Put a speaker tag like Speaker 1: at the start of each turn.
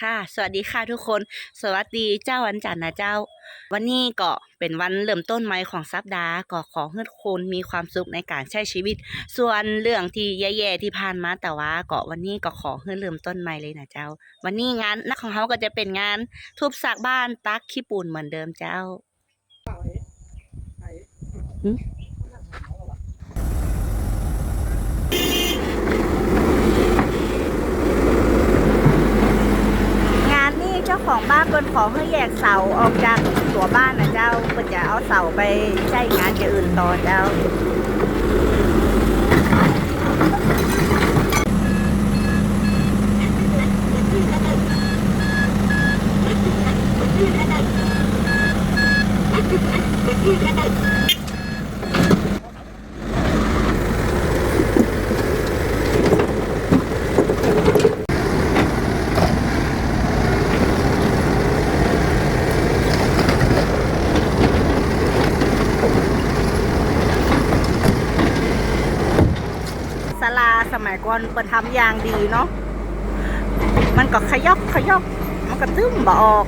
Speaker 1: ค่ะ สวัสดีค่ะทุกคน สวัสดีเจ้าวันจันทร์นะเจ้า วันนี้ก็เป็นวันเริ่มต้นใหม่ของสัปดาห์ก็ขอให้ทุกคนมีความสุขในการใช้ชีวิต ส่วนเรื่องที่แย่ๆที่ผ่านมาแต่ว่าก็วันนี้ก็ขอให้เริ่มต้นใหม่เลยนะเจ้า วันนี้งานนักของเขาก็จะเป็นงานทุบสักบ้านตักขี้ปูนเหมือนเดิมเจ้า งานนี้เจ้า ขอให้แยกเสาออกจากตัวบ้านนะเจ้าเปิ้นจะเอาเสาไปใช้งานอย่างอื่นต่อเจ้า ศาลาสมัยก่อนเปิดทำอย่างดีเนาะมันก็ขยอกขยอกมันก็ตึ้มบ่ออก